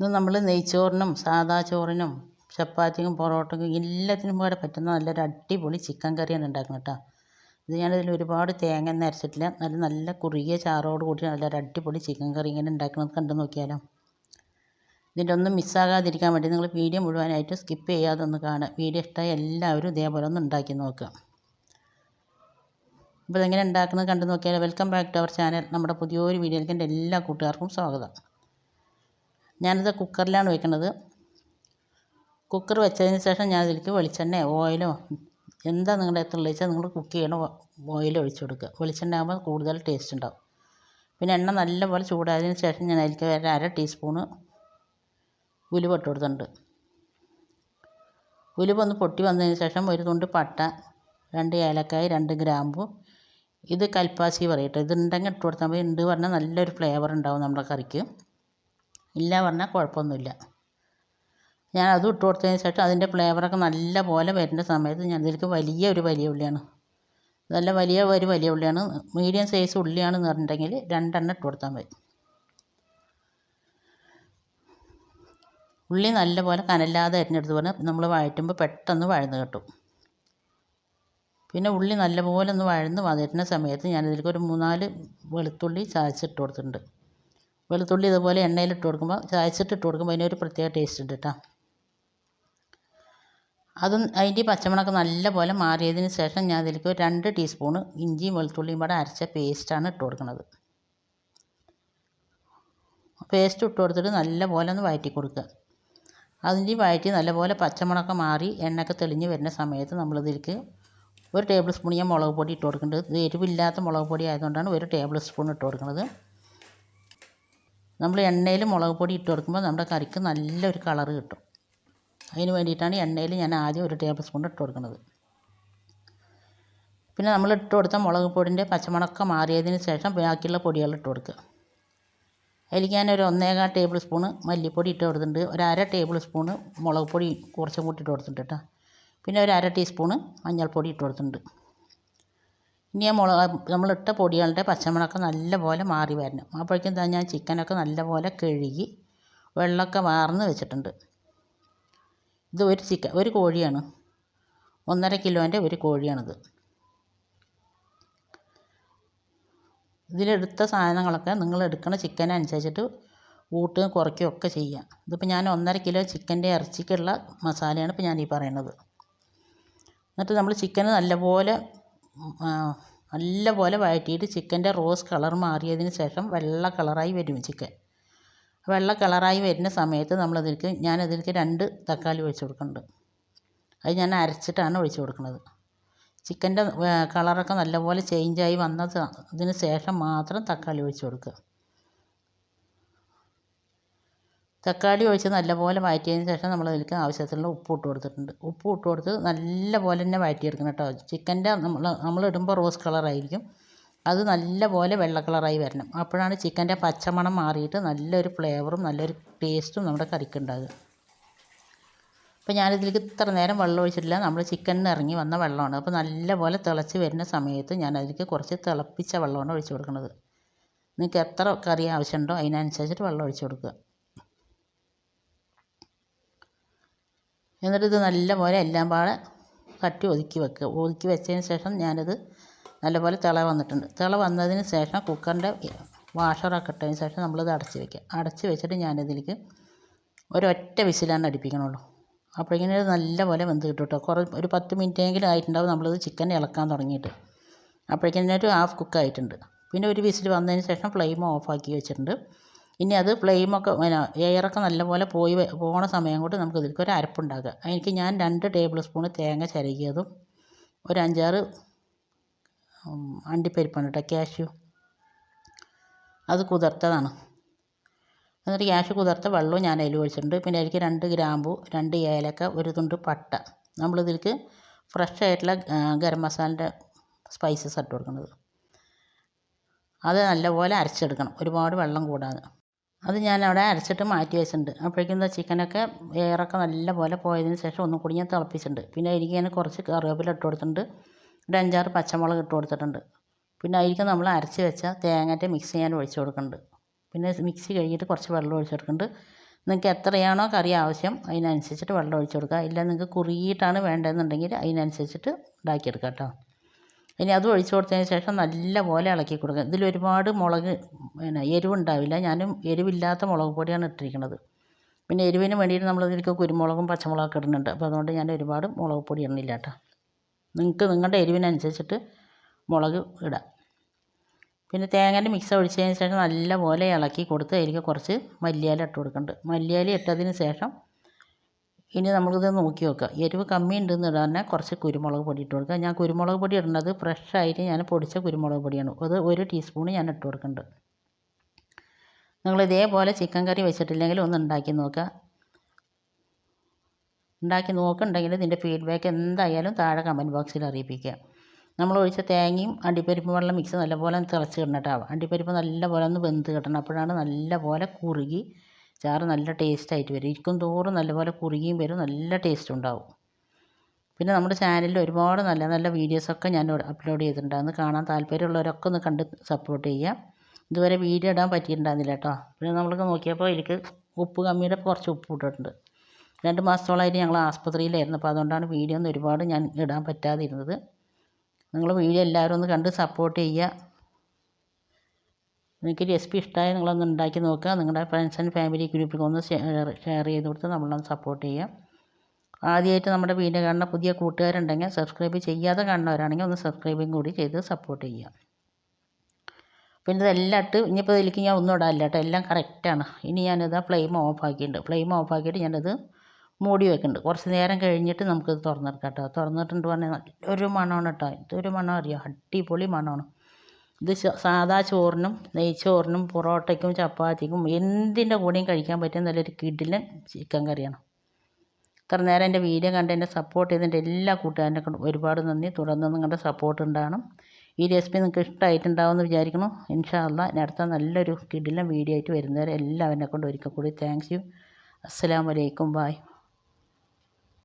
ഇത് നമ്മൾ നെയ്ച്ചോറിനും സാധാ ചോറിനും ചപ്പാത്തിക്കും പൊറോട്ടയ്ക്കും എല്ലാത്തിനും കൂടെ പറ്റുന്ന നല്ലൊരു അടിപൊളി ചിക്കൻ കറിയാണ് ഉണ്ടാക്കുന്നത് കേട്ടോ. ഇത് ഞാനിതിൽ ഒരുപാട് തേങ്ങ ഒന്നും അരച്ചിട്ടില്ല. നല്ല നല്ല കുറുകിയ ചാറോട് കൂടി നല്ലൊരു അടിപൊളി ചിക്കൻ കറി ഇങ്ങനെ ഉണ്ടാക്കുന്നത് കണ്ടു നോക്കിയാലോ. ഇതിന്റെ ഒന്നും മിസ്സാകാതിരിക്കാൻ വേണ്ടി നിങ്ങൾ വീഡിയോ മുഴുവനായിട്ട് സ്കിപ്പ് ചെയ്യാതെ ഒന്ന് കാണുക. വീഡിയോ ഇഷ്ടമായി എല്ലാവരും ഇതേപോലെ ഒന്ന് ഉണ്ടാക്കി നോക്കുക. അപ്പോൾ ഇതെങ്ങനെ ഉണ്ടാക്കുന്നത് കണ്ടു നോക്കിയാൽ welcome back to our channel. നമ്മുടെ പുതിയൊരു വീഡിയോയിലേക്ക് എന്റെ എല്ലാ കൂട്ടുകാർക്കും സ്വാഗതം. ഞാനിത് കുക്കറിലാണ് വെക്കുന്നത് കുക്കർ വെച്ചതിന് ശേഷം ഞാനതിലേക്ക് വെളിച്ചെണ്ണയോ വെളിച്ചെണ്ണ ഓയിലോ എന്താ നിങ്ങളുടെ അടുത്തുള്ളത് വെച്ചാൽ നിങ്ങൾ കുക്ക് ചെയ്യണ ഓയിൽ ഒഴിച്ച് കൊടുക്കുക. വെളിച്ചെണ്ണ ആകുമ്പോൾ കൂടുതൽ ടേസ്റ്റ് ഉണ്ടാവും. പിന്നെ എണ്ണ നല്ലപോലെ ചൂടായതിന് ശേഷം ഞാൻ അതിലേക്ക് ഒരു അര ടീസ്പൂണ് ഉലുവ ഇട്ട് കൊടുത്തിട്ടുണ്ട്. ഉലുവ ഒന്ന് പൊട്ടി വന്നതിന് ശേഷം ഒരു തുണ്ട് പട്ട രണ്ട് ഏലക്കായ രണ്ട് ഗ്രാമ്പു ഇത് കൽപ്പാസി പറയട്ടെ ഇത് ഉണ്ടെങ്കിൽ ഇട്ട് കൊടുത്താൽ മതി. ഉണ്ട് പറഞ്ഞാൽ നല്ലൊരു ഫ്ലേവർ ഉണ്ടാവും നമ്മുടെ കറിക്ക്. ഇല്ല പറഞ്ഞാൽ കുഴപ്പമൊന്നുമില്ല. ഞാൻ അതും ഇട്ട് കൊടുത്തതിന് ശേഷം അതിന്റെ ഫ്ലേവറൊക്കെ നല്ല പോലെ വരുന്ന സമയത്ത് ഞാൻ ഇതിലേക്ക് വലിയ ഒരു വലിയ ഉള്ളിയാണ്. നല്ല വലിയ ഒരു വലിയ ഉള്ളിയാണ്. മീഡിയം സൈസ് ഉള്ളിയാണെന്ന് പറഞ്ഞിട്ടുണ്ടെങ്കിൽ രണ്ടെണ്ണം ഇട്ട് കൊടുത്താൽ മതി. ഉള്ളി നല്ല പോലെ കനല്ലാതെ അരിഞ്ഞെടുത്ത് പറഞ്ഞാൽ നമ്മൾ വഴറ്റുമ്പോൾ പെട്ടെന്ന് വഴന്ന് കിട്ടും. പിന്നെ ഉള്ളി നല്ലപോലെ ഒന്ന് വഴന്ന് വന്നിരുന്ന സമയത്ത് ഞാനിതിലേക്ക് ഒരു മൂന്നാൽ വെളുത്തുള്ളി ചതച്ചിട്ട് കൊടുത്തിട്ടുണ്ട്. വെളുത്തുള്ളി ഇതുപോലെ എണ്ണയിൽ ഇട്ട് കൊടുക്കുമ്പോൾ ചായച്ചിട്ട് ഇട്ട് കൊടുക്കുമ്പോൾ അതിനൊരു പ്രത്യേക ടേസ്റ്റ് ഉണ്ട് കേട്ടോ അതും അതിന്റെ പച്ചമുളക് നല്ലപോലെ മാറിയതിന് ശേഷം ഞാൻ അതിലേക്ക് രണ്ട് ടീസ്പൂണ് ഇഞ്ചിയും വെളുത്തുള്ളിയും കൂടെ അരച്ച പേസ്റ്റാണ് ഇട്ട് കൊടുക്കുന്നത്. പേസ്റ്റ് ഇട്ട് കൊടുത്തിട്ട് നല്ലപോലെ ഒന്ന് വഴറ്റി കൊടുക്കുക. അതിന്റെ വഴറ്റി നല്ലപോലെ പച്ചമുളക് മാറി എണ്ണയൊക്കെ തെളിഞ്ഞ് വരുന്ന സമയത്ത് നമ്മളിതിലേക്ക് ഒരു ടേബിൾ സ്പൂൺ ഞാൻ മുളക് പൊടി ഇട്ട് കൊടുക്കുന്നുണ്ട്. ഇത് എരിവില്ലാത്ത മുളക് പൊടി ആയതുകൊണ്ടാണ് ഒരു ടേബിൾ സ്പൂൺ ഇട്ട് കൊടുക്കുന്നത്. നമ്മൾ എണ്ണയിൽ മുളക് പൊടി ഇട്ട് കൊടുക്കുമ്പോൾ നമ്മുടെ കറിക്ക് നല്ലൊരു കളറ് കിട്ടും. അതിന് വേണ്ടിയിട്ടാണ് എണ്ണയിൽ ഞാൻ ആദ്യം ഒരു ടേബിൾ സ്പൂൺ ഇട്ട് കൊടുക്കുന്നത്. പിന്നെ നമ്മൾ ഇട്ട് കൊടുത്ത മുളക് പൊടിന്റെ പച്ചമുളക് മാറിയതിന് ശേഷം ബാക്കിയുള്ള പൊടികൾ ഇട്ട് കൊടുക്കുക. അതിലേക്ക് ഞാൻ ഒരു ഒന്നേകാൽ ടേബിൾ സ്പൂണ് മല്ലിപ്പൊടി ഇട്ട് കൊടുത്തിട്ടുണ്ട്. ഒരു അര ടേബിൾ സ്പൂണ് മുളക് പൊടി കുറച്ചും കൂട്ടി ഇട്ട് കൊടുത്തിട്ടുണ്ട് കേട്ടോ. പിന്നെ ഒരു അര ടീസ്പൂണ് മഞ്ഞൾപ്പൊടി ഇട്ട് കൊടുത്തിട്ടുണ്ട്. ഇനി ആ മുളക് നമ്മളിട്ട പൊടികളുടെ പച്ചമുളക് നല്ലപോലെ മാറി വരണം. അപ്പോഴേക്കും ഞാൻ ചിക്കനൊക്കെ നല്ലപോലെ കഴുകി വെള്ളമൊക്കെ വാർന്ന് വെച്ചിട്ടുണ്ട്. ഇത് ഒരു ചിക്കൻ ഒരു കോഴിയാണ്. ഒന്നര കിലോന്റെ ഒരു കോഴിയാണിത്. ഇതിലെടുത്ത സാധനങ്ങളൊക്കെ നിങ്ങൾ എടുക്കുന്ന ചിക്കൻ അനുസരിച്ചിട്ട് കൂട്ടുകയും കുറയ്ക്കുകയും ഒക്കെ ചെയ്യാം. ഇതിപ്പോൾ ഞാൻ ഒന്നര കിലോ ചിക്കന്റെ ഇറച്ചിക്കുള്ള മസാലയാണ് ഇപ്പോൾ ഞാൻ ഈ പറയുന്നത്. എന്നിട്ട് നമ്മൾ ചിക്കൻ നല്ലപോലെ നല്ലപോലെ വഴറ്റിയിട്ട് ചിക്കന്റെ റോസ് കളർ മാറിയതിന് ശേഷം വെള്ള കളറായി വരും ചിക്കൻ. വെള്ള കളറായി വരുന്ന സമയത്ത് നമ്മളതിലേക്ക് ഞാനതിലേക്ക് രണ്ട് തക്കാളി ഒഴിച്ച് കൊടുക്കുന്നുണ്ട്. അത് ഞാൻ അരച്ചിട്ടാണ് ഒഴിച്ച് കൊടുക്കുന്നത്. ചിക്കന്റെ കളറൊക്കെ നല്ല നല്ലപോലെ ചേഞ്ചായി വന്നതിന് ശേഷം മാത്രം തക്കാളി ഒഴിച്ച് കൊടുക്കുക. തക്കാളി ഒഴിച്ച് നല്ലപോലെ വഴറ്റിയതിന് ശേഷം നമ്മൾ അതിലേക്ക് ആവശ്യത്തിനുള്ള ഉപ്പ് ഇട്ട് കൊടുത്തിട്ടുണ്ട്. ഉപ്പ് ഇട്ട് കൊടുത്ത് നല്ലപോലെ തന്നെ വഴറ്റിയെടുക്കണം കേട്ടോ. ചിക്കന്റെ നമ്മൾ ഇടുമ്പോൾ റോസ് കളറായിരിക്കും. അത് നല്ലപോലെ വെള്ള കളറായി വരണം. അപ്പോഴാണ് ചിക്കന്റെ പച്ചമണം മാറിയിട്ട് നല്ലൊരു ഫ്ലേവറും നല്ലൊരു ടേസ്റ്റും നമ്മുടെ കറിക്ക് ഉണ്ടാകുക അപ്പോൾ ഞാനിതിലേക്ക് ഇത്ര നേരം വെള്ളം ഒഴിച്ചിട്ടില്ല. നമ്മൾ ചിക്കനിൽ ഇറങ്ങി വന്ന വെള്ളമാണ്. അപ്പോൾ നല്ലപോലെ തിളച്ച് വരുന്ന സമയത്ത് ഞാൻ അതിലേക്ക് കുറച്ച് തിളപ്പിച്ച വെള്ളമാണ് ഒഴിച്ച് കൊടുക്കുന്നത്. നിങ്ങൾക്ക് എത്ര കറി ആവശ്യമുണ്ടോ അതിനനുസരിച്ചിട്ട് വെള്ളം ഒഴിച്ച് കൊടുക്കുക. എന്നിട്ട് ഇത് നല്ലപോലെ എല്ലാം പാടെ കട്ടി ഒതുക്കി വെക്കുക. ഒതുക്കി വെച്ചതിന് ശേഷം ഞാനിത് നല്ലപോലെ തിള വന്നിട്ടുണ്ട്. തിള വന്നതിന് ശേഷം കുക്കറിന്റെ വാഷറൊക്കെ ഇട്ടതിന് ശേഷം നമ്മളിത് അടച്ച് വെക്കുക. അടച്ച് വെച്ചിട്ട് ഞാനിതിലേക്ക് ഒരൊറ്റ വിസിലാണ് അടിപ്പിക്കണുള്ളൂ. അപ്പോഴേക്കും ഇത് നല്ലപോലെ വെന്ത് കിട്ടും കേട്ടോ. കുറേ ഒരു പത്ത് മിനിറ്റെങ്കിലും ആയിട്ടുണ്ടാവും നമ്മളിത് ചിക്കൻ ഇളക്കാൻ തുടങ്ങിയിട്ട്. അപ്പോഴേക്കും ഒരു ഹാഫ് കുക്ക് ആയിട്ടുണ്ട് പിന്നെ ഒരു വിസിൽ വന്നതിന് ശേഷം ഫ്ലെയിം ഓഫാക്കി വെച്ചിട്ടുണ്ട്. ഇനി അത് ഫ്ലെയിമൊക്കെ പിന്നെ എയറൊക്കെ നല്ലപോലെ പോയി പോണ സമയം കൊണ്ട് നമുക്ക് ഇതിലേക്ക് ഒരു അരപ്പുണ്ടാക്കുക. അതിലേക്ക് ഞാൻ രണ്ട് ടേബിൾ സ്പൂൺ തേങ്ങ ചിരകിയതും ഒരു അഞ്ചാറ് അണ്ടിപ്പരിപ്പാണ് കേട്ടോ ക്യാഷ്യൂ അത് കുതിർത്തതാണ്. എന്നിട്ട് ക്യാഷ് കുതിർത്ത വെള്ളവും ഞാൻ അതിൽ ഒഴിച്ചിട്ടുണ്ട്. പിന്നെ അതിലേക്ക് രണ്ട് ഗ്രാമ്പു രണ്ട് ഏലക്ക ഒരു തുണ്ട് പട്ട. നമ്മളിതിലേക്ക് ഫ്രഷ് ആയിട്ടുള്ള ഗരം മസാലന്റെ സ്പൈസസ് ഇട്ട് കൊടുക്കുന്നത്. അത് നല്ലപോലെ അരച്ചെടുക്കണം. ഒരുപാട് വെള്ളം കൂടാതെ. അത് അവിടെ അരച്ചിട്ട് മാറ്റി വെച്ചിട്ടുണ്ട്. അപ്പോഴേക്കും എന്താ ചിക്കനൊക്കെ എയറൊക്കെ നല്ലപോലെ പോയതിന് ശേഷം ഒന്നും കൂടി ഞാൻ തിളപ്പിച്ചിട്ടുണ്ട്. പിന്നെ അതിലേക്ക് ഞാൻ കുറച്ച് കറിവേപ്പില ഇട്ട് കൊടുത്തിട്ടുണ്ട്. ഒരു അഞ്ചാറ് പച്ചമുളക് ഇട്ട് കൊടുത്തിട്ടുണ്ട്. പിന്നെ അതിലേക്ക് നമ്മൾ അരച്ച് വെച്ച തേങ്ങന്റെ മിക്സ് ഞാൻ ഒഴിച്ച് കൊടുക്കുന്നുണ്ട്. പിന്നെ മിക്സി കഴുകിയിട്ട് കുറച്ച് വെള്ളം ഒഴിച്ച് കൊടുക്കുന്നുണ്ട്. നിങ്ങൾക്ക് എത്രയാണോ കറി ആവശ്യം അതിനനുസരിച്ചിട്ട് വെള്ളം ഒഴിച്ച് കൊടുക്കുക. ഇല്ല നിങ്ങൾക്ക് കുറുകിയിട്ടാണ് വേണ്ടതെന്നുണ്ടെങ്കിൽ അതിനനുസരിച്ചിട്ട് ഉണ്ടാക്കിയെടുക്കുക കേട്ടോ. ഇനി അതും ഒഴിച്ച് കൊടുത്തതിന് ശേഷം നല്ലപോലെ ഇളക്കി കൊടുക്കുക. ഇതിൽ ഒരുപാട് മുളക് പിന്നെ എരിവുണ്ടാവില്ല. ഞാനും എരിവില്ലാത്ത മുളക് പൊടിയാണ് ഇട്ടിരിക്കുന്നത്. പിന്നെ എരിവിന് വേണ്ടിയിട്ട് നമ്മൾ ഇതിലേക്ക് കുരുമുളകും പച്ചമുളകൊക്കെ ഇടുന്നുണ്ട്. അപ്പോൾ അതുകൊണ്ട് ഞാൻ ഒരുപാട് മുളക് പൊടി ഇടുന്നില്ല കേട്ടോ. നിങ്ങൾക്ക് നിങ്ങളുടെ എരിവിനനുസരിച്ചിട്ട് മുളക് ഇടാം. പിന്നെ തേങ്ങേന്റെ മിക്സ് ഒഴിച്ചതിന് ശേഷം നല്ലപോലെ ഇളക്കി കൊടുത്ത് അതിലേക്ക് കുറച്ച് മല്ലിയില ഇട്ട് കൊടുക്കുന്നുണ്ട്. മല്ലിയില ഇട്ടതിന് ശേഷം ഇനി നമ്മളിത് നോക്കി നോക്കുക എരിവ് കമ്മി ഉണ്ടെന്ന് ഇടാൻ കുറച്ച് കുരുമുളക് പൊടി ഇട്ട് കൊടുക്കുക ഞാൻ കുരുമുളക് പൊടി ഇടുന്നത് ഫ്രഷ് ആയിട്ട് ഞാൻ പൊടിച്ച കുരുമുളക് പൊടിയാണ്. അത് ഒരു ടീസ്പൂൺ ഞാൻ ഇട്ട് കൊടുക്കുന്നുണ്ട് നിങ്ങൾ ഇതേപോലെ ചിക്കൻ കറി വെച്ചിട്ടില്ലെങ്കിൽ ഒന്ന് ഉണ്ടാക്കി നോക്കുക. ഉണ്ടാക്കി നോക്കുന്നുണ്ടെങ്കിൽ ഇതിന്റെ ഫീഡ്ബാക്ക് എന്തായാലും താഴെ കമന്റ് ബോക്സിൽ അറിയിപ്പിക്കുക. നമ്മൾ ഒഴിച്ച തേങ്ങയും അണ്ടിപ്പരിപ്പ് വെള്ളം മിക്സ് നല്ലപോലെ തിളച്ച് കിടന്നിട്ടാവും. അണ്ടിപ്പരിപ്പ് നല്ലപോലെ ഒന്ന് വെന്ത് കിട്ടണം. അപ്പോഴാണ് നല്ലപോലെ കുറുകി ചാറ് നല്ല ടേസ്റ്റ് ആയിട്ട് വരും. ഇരിക്കും തോറും നല്ലപോലെ കുറുകിയും വരും. നല്ല ടേസ്റ്റ് ഉണ്ടാവും. പിന്നെ നമ്മുടെ ചാനലിൽ ഒരുപാട് നല്ല നല്ല വീഡിയോസൊക്കെ ഞാൻ അപ്ലോഡ് ചെയ്തിട്ടുണ്ട്. അന്ന് കാണാൻ താല്പര്യമുള്ളവരൊക്കെ ഒന്ന് കണ്ട് സപ്പോർട്ട് ചെയ്യുക. ഇതുവരെ വീഡിയോ ഇടാൻ പറ്റിയിട്ടുണ്ടായിരുന്നില്ല കേട്ടോ. പിന്നെ നമ്മൾക്ക് നോക്കിയപ്പോൾ എനിക്ക് ഉപ്പ് കമ്മിയുടെ കുറച്ച് ഉപ്പ് ഇട്ടിട്ടുണ്ട്. രണ്ട് മാസത്തോളമായിട്ട് ഞങ്ങൾ ആസ്പത്രിയിലായിരുന്നു. അപ്പോൾ അതുകൊണ്ടാണ് വീഡിയോ ഒന്നും ഒരുപാട് ഞാൻ ഇടാൻ പറ്റാതിരുന്നത്. നിങ്ങൾ വീഡിയോ എല്ലാവരും ഒന്ന് കണ്ട് സപ്പോർട്ട് ചെയ്യുക. നിങ്ങൾക്ക് റെസിപ്പി ഇഷ്ടമായാൽ നിങ്ങളൊന്ന് ഉണ്ടാക്കി നോക്കുക. നിങ്ങളുടെ ഫ്രണ്ട്സ് ആൻഡ് ഫാമിലി ഗ്രൂപ്പിൽ ഒന്ന് ഷെയർ ഷെയർ ചെയ്ത് കൊടുത്ത് നമ്മളൊന്ന് സപ്പോർട്ട് ചെയ്യുക ആദ്യമായിട്ട് നമ്മുടെ വീഡിയോ കാണുന്ന പുതിയ കൂട്ടുകാരുണ്ടെങ്കിൽ സബ്സ്ക്രൈബ് ചെയ്യാതെ കാണുന്നവരാണെങ്കിൽ ഒന്ന് സബ്സ്ക്രൈബും കൂടി ചെയ്ത് സപ്പോർട്ട് ചെയ്യുക പിന്നെ ഇതെല്ലാം ഇട്ട് ഇനിയിപ്പോൾ ഇതിലേക്ക് ഞാൻ ഒന്നും ഇടാനില്ല കേട്ടോ. എല്ലാം കറക്റ്റാണ് ഇനി ഞാനിത് ആ ഫ്ലെയിം ഓഫ് ആക്കിയിട്ടുണ്ട്. ഫ്ലെയിം ഓഫ് ആക്കിയിട്ട് ഞാനിത് മൂടി വെക്കുന്നുണ്ട്. കുറച്ച് നേരം കഴിഞ്ഞിട്ട് നമുക്കിത് തുറന്നെടുക്കാം കേട്ടോ. തുറന്നിട്ടുണ്ട് പറഞ്ഞാൽ നല്ലൊരു മണമാണ് കേട്ടോ. ഇതൊരു മണം അറിയാം അടിപൊളി മണമാണ്. ഇത് സാദാ ചോറിനും നെയ്ച്ചോറിനും പൊറോട്ടയ്ക്കും ചപ്പാത്തിക്കും എന്തിന്റെ കൂടെയും കഴിക്കാൻ പറ്റിയ നല്ലൊരു കിടിലൻ ചിക്കൻ കറിയാണ്. ഇത്ര നേരം എന്റെ വീഡിയോ കണ്ട് എന്നെ സപ്പോർട്ട് ചെയ്തതിന്റെ എല്ലാ കൂട്ടുകാരനെ കൊണ്ട് ഒരുപാട് നന്ദി. തുടർന്ന് നിങ്ങളുടെ സപ്പോർട്ട് ഉണ്ടാകണം ഈ റെസിപ്പി നിങ്ങൾക്ക് ഇഷ്ടമായിട്ടുണ്ടാവുമെന്ന് വിചാരിക്കണം ഇൻഷാല്ല അടുത്ത നല്ലൊരു കിടിലൻ വീഡിയോ ആയിട്ട് വരുന്നവരെ എല്ലാവരെ കൊണ്ട് ഒരിക്കൽ കൂടി താങ്ക്സ് യു അസ്സാം വലൈക്കും ബായ്